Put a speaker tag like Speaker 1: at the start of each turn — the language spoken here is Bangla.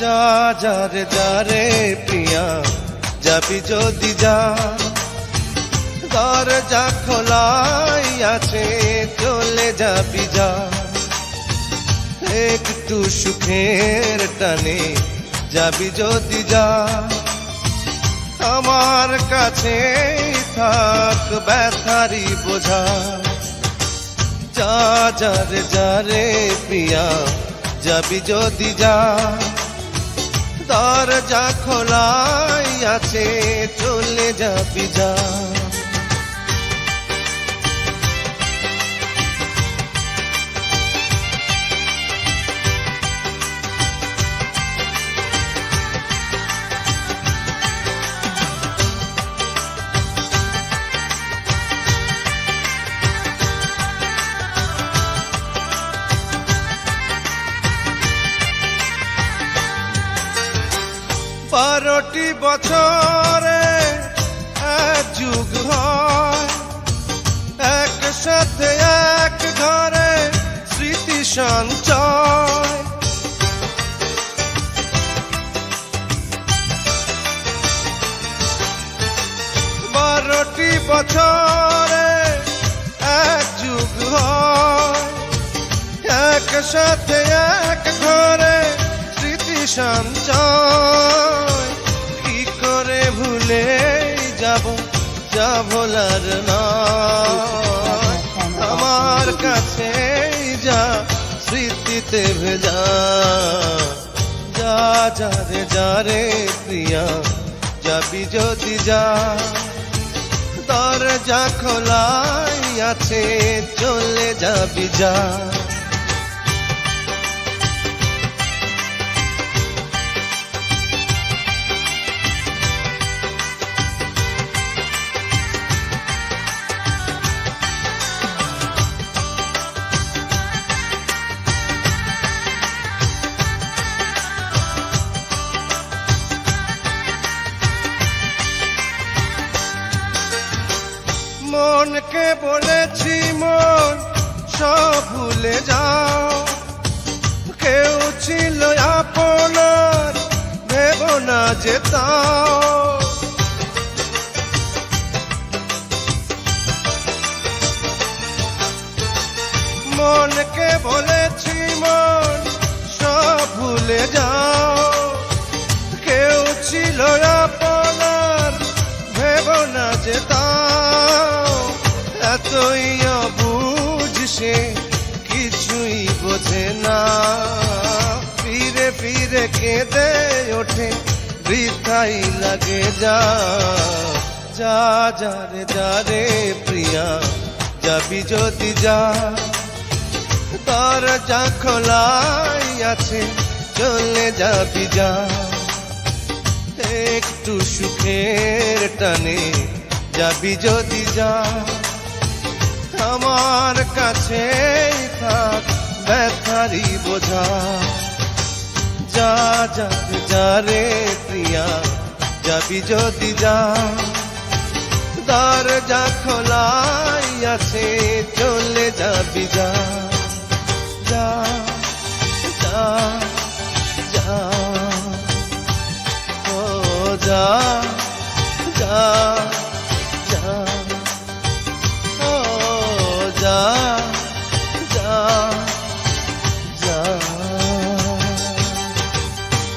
Speaker 1: যা যা রে যা রে প্রিয়া, যাবি যদি যা। দরজা খোলাই আছে, চলে যাবি যা। একটু সুখের টানে যাবি যদি যা। আমার কাছে থাক ব্যথারি বোঝা। যা যা রে যা রে প্রিয়া, যাবি যদি যা। দরজা খোলাই আছে চলে যাবি যা। বারোটি বছরে এক যুগ হয়। একসাথে এক ঘরে স্মৃতি সঞ্চয়। বারোটি বছরে এক যুগ হয়। একসাথে এক ঘরে স্মৃতি সঞ্চয়। যা ভোলার না আমার কাছে যা স্মৃতিতে ভেজা। যা যা রে যা রে প্রিয়া, যাবি যদি যা। দরজা খোলাই আছে, চলে যাবি যা। মনকে বলেছি, মন সব ভুলে যাও। কেউ ছিল আপনার, ভেব না যেতাও মনকে বলেছি, মন সব ভুলে যাও। বৃথাই লাগে যা যা যা রে যা রে প্রিয়া, যাবি যদি যা। দরজা খোলাই আছে, চলে যাবি যা। একটু সুখের টানে যাবি যদি যা। আমার কাছে থাক ব্যথারি বোঝা। যা যা যা রে প্রিয়া, যাবি যদি যা। দরজা খোলাই আছে, চলে যাবি যা। যা